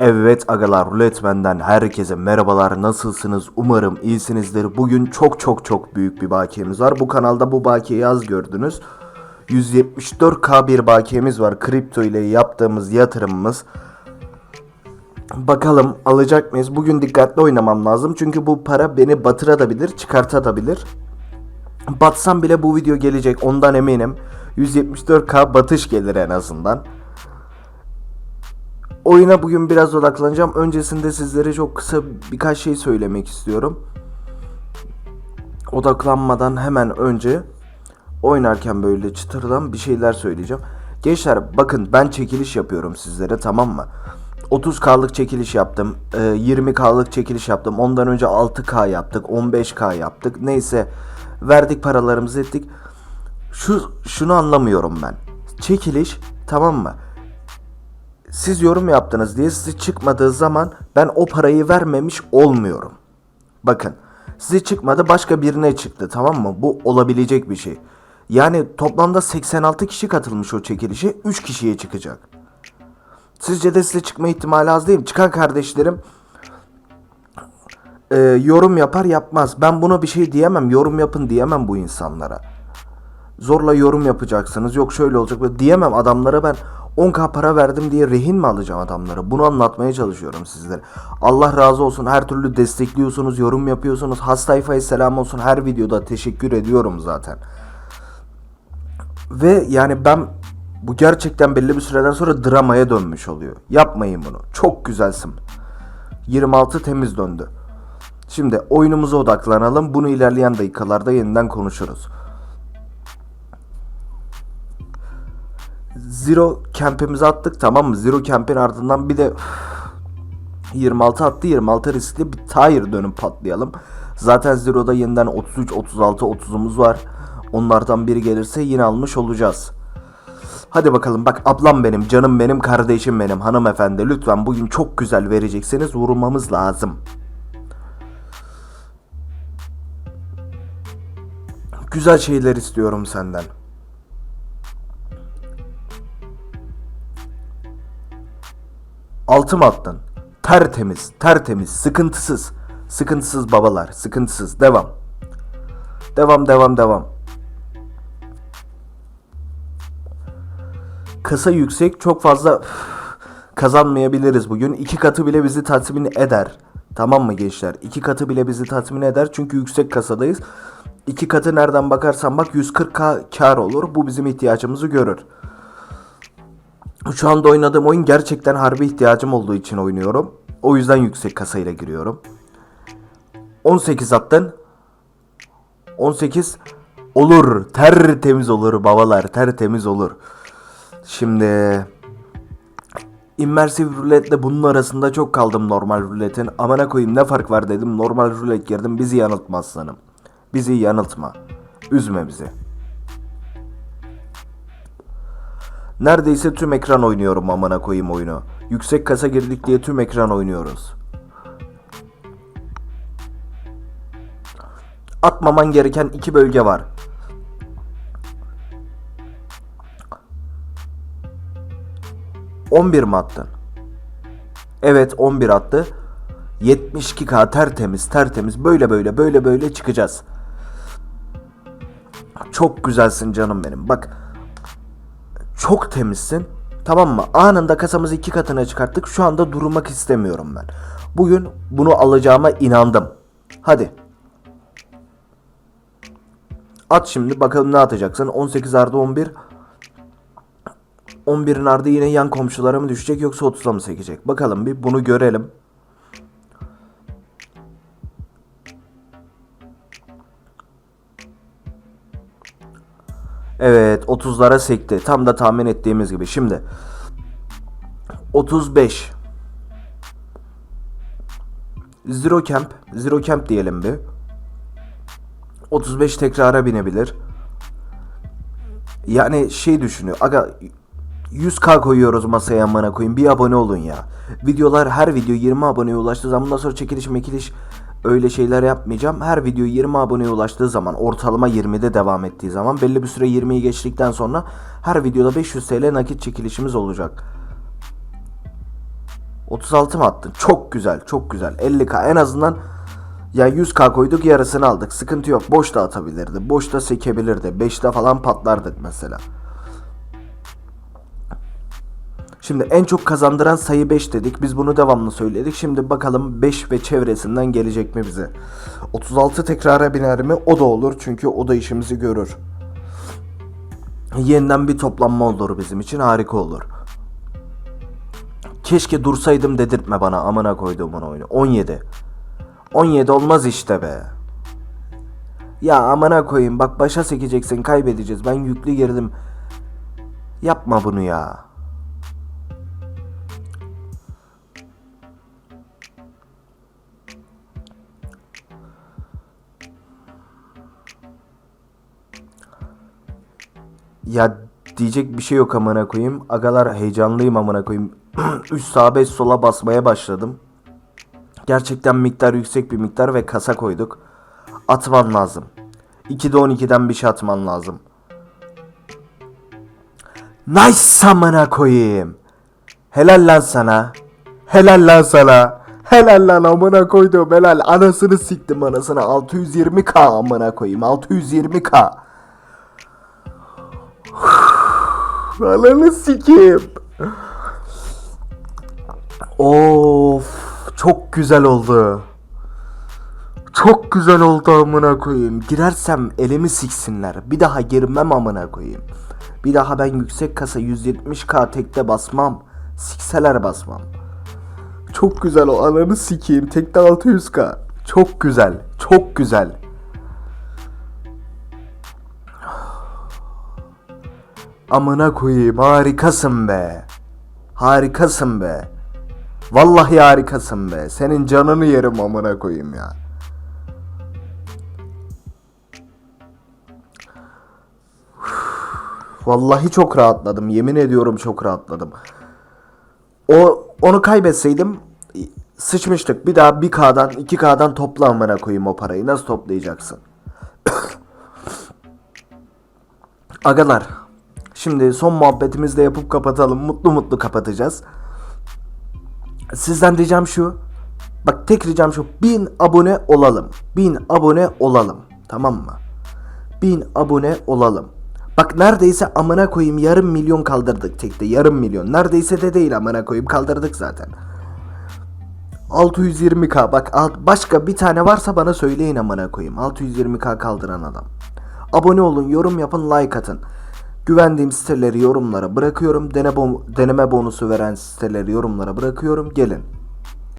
Evet agalar Ruletmen'den herkese merhabalar nasılsınız umarım iyisinizdir. Bugün çok çok çok büyük bir bakiyemiz var. Bu kanalda bu bakiyeyi az gördünüz. 174k bir bakiyemiz var kripto ile yaptığımız yatırımımız. Bakalım alacak mıyız? Bugün dikkatli oynamam lazım. Çünkü bu para beni batırabilir, çıkartabilir. Batsam bile bu video gelecek ondan eminim. 174k batış gelir en azından. Oyuna bugün biraz odaklanacağım. Öncesinde sizlere çok kısa birkaç şey söylemek istiyorum. Odaklanmadan hemen önce oynarken böyle çıtırdan bir şeyler söyleyeceğim. Gençler bakın ben çekiliş yapıyorum sizlere tamam mı? 30K'lık çekiliş yaptım. e, 20K'lık çekiliş yaptım. Ondan önce 6K yaptık. 15K yaptık. Neyse verdik paralarımızı ettik. Şu şunu anlamıyorum ben. Çekiliş tamam mı? Siz yorum yaptınız diye size çıkmadığı zaman ben o parayı vermemiş olmuyorum. Bakın size çıkmadı başka birine çıktı tamam mı? Bu olabilecek bir şey. Yani toplamda 86 kişi katılmış o çekilişe 3 kişiye çıkacak. Sizce de size çıkma ihtimali az değil mi? Çıkan kardeşlerim e, yorum yapar yapmaz. Ben buna bir şey diyemem. Yorum yapın diyemem bu insanlara zorla yorum yapacaksınız. Yok şöyle olacak diyemem adamlara ben 10k para verdim diye rehin mi alacağım adamlara? Bunu anlatmaya çalışıyorum sizlere. Allah razı olsun her türlü destekliyorsunuz, yorum yapıyorsunuz. Has sayfaya selam olsun her videoda teşekkür ediyorum zaten. Ve yani ben bu gerçekten belli bir süreden sonra dramaya dönmüş oluyor. Yapmayın bunu. Çok güzelsin. 26 temiz döndü. Şimdi oyunumuza odaklanalım. Bunu ilerleyen dakikalarda yeniden konuşuruz. Zero camp'imizi attık tamam mı? Zero camp'in ardından bir de 26 attı 26 riskli bir tire dönüp patlayalım. Zaten Zero'da yeniden 33, 36, 30'umuz var. Onlardan biri gelirse yine almış olacağız. Hadi bakalım bak ablam benim, canım benim, kardeşim benim, hanımefendi lütfen bugün çok güzel verecekseniz vurmamız lazım. Güzel şeyler istiyorum senden. Altı mı attın? Tertemiz, tertemiz, sıkıntısız. Sıkıntısız babalar, sıkıntısız. Devam. Devam, devam, devam. Kasa yüksek, çok fazla kazanmayabiliriz bugün. İki katı bile bizi tatmin eder. Tamam mı gençler? İki katı bile bizi tatmin eder çünkü yüksek kasadayız. İki katı nereden bakarsan bak 140k kar olur. Bu bizim ihtiyacımızı görür. Şu anda oynadığım oyun gerçekten harbi ihtiyacım olduğu için oynuyorum. O yüzden yüksek kasayla giriyorum. 18 attın. 18 olur. Tertemiz olur babalar. Tertemiz olur. Şimdi immersive ruletle bunun arasında çok kaldım normal ruletin. Amına koyayım ne fark var dedim. Normal rulet girdim. Bizi yanıltma aslanım. Bizi yanıltma. Üzme bizi. Neredeyse tüm ekran oynuyorum amına koyayım oyunu. Yüksek kasa girdik diye tüm ekran oynuyoruz. Atmaman gereken iki bölge var. ...11 mi attın? Evet 11 attı. 72k tertemiz tertemiz böyle böyle böyle böyle çıkacağız. Çok güzelsin canım benim. Bak çok temizsin. Tamam mı? Anında kasamızı iki katına çıkarttık. Şu anda durmak istemiyorum ben. Bugün bunu alacağıma inandım. Hadi. At şimdi bakalım ne atacaksın. 18 ardı 11. 11'in ardı yine yan komşulara mı düşecek yoksa 30'a mı sekecek? Bakalım bir bunu görelim. Evet 30'lara sekti. Tam da tahmin ettiğimiz gibi. Şimdi 35 Zero Camp Zero Camp diyelim bir 35 tekrara binebilir. Yani şey düşünüyor. Aga 100k koyuyoruz masaya amına koyayım. Bir abone olun ya. Videolar her video 20 aboneye ulaştığı zaman bundan sonra çekiliş mekiliş öyle şeyler yapmayacağım. Her video 20 aboneye ulaştığı zaman ortalama 20'de devam ettiği zaman belli bir süre 20'yi geçtikten sonra her videoda 500 TL nakit çekilişimiz olacak. 36 mı attın? Çok güzel, çok güzel. 50k en azından ya 100k koyduk yarısını aldık. Sıkıntı yok. Boş da atabilirdi. Boş da sekebilirdi. 5'te falan patlardık mesela. Şimdi en çok kazandıran sayı 5 dedik. Biz bunu devamlı söyledik. Şimdi bakalım 5 ve çevresinden gelecek mi bize? 36 tekrara biner mi? O da olur. Çünkü o da işimizi görür. Yeniden bir toplanma olur bizim için. Harika olur. Keşke dursaydım dedirtme bana amına koyduğumun oyunu. 17. 17 olmaz işte be. Ya amına koyayım bak başa sekeceksin kaybedeceğiz. Ben yüklü girdim. Yapma bunu ya. Ya diyecek bir şey yok amına koyayım. Agalar heyecanlıyım amına koyayım. 3 sağa 5 sola basmaya başladım. Gerçekten miktar yüksek bir miktar ve kasa koyduk. Atman lazım. 2'de 12'den bir şey atman lazım. Nice amına koyayım. Helal lan sana. Helal lan sana. Helal lan amına koydum helal. Anasını siktim anasını. 620k amına koyayım. 620k. Ananı sikeyim. Of çok güzel oldu. Çok güzel oldu amına koyayım. Girersem elimi siksinler. Bir daha girmem amına koyayım. Bir daha ben yüksek kasa 170k tekte basmam. Sikseler basmam. Çok güzel o ananı sikeyim. Tekte 600k. Çok güzel. Çok güzel. Amına koyayım harikasın be. Harikasın be. Vallahi harikasın be. Senin canını yerim amına koyayım ya. Vallahi çok rahatladım. Yemin ediyorum çok rahatladım. O onu kaybetseydim sıçmıştık. Bir daha 1K'dan 2K'dan topla amına koyayım o parayı. Nasıl toplayacaksın? Agalar. Şimdi son muhabbetimizi de yapıp kapatalım. Mutlu mutlu kapatacağız. Sizden diyeceğim şu. Bak tek ricam şu. 1000 abone olalım. 1000 abone olalım. Tamam mı? 1000 abone olalım. Bak neredeyse amına koyayım yarım milyon kaldırdık tekte. Yarım milyon. Neredeyse de değil amına koyayım kaldırdık zaten. 620k bak alt, başka bir tane varsa bana söyleyin amına koyayım. 620k kaldıran adam. Abone olun, yorum yapın, like atın. Güvendiğim siteleri yorumlara bırakıyorum. Deneme bonusu veren siteleri yorumlara bırakıyorum. Gelin.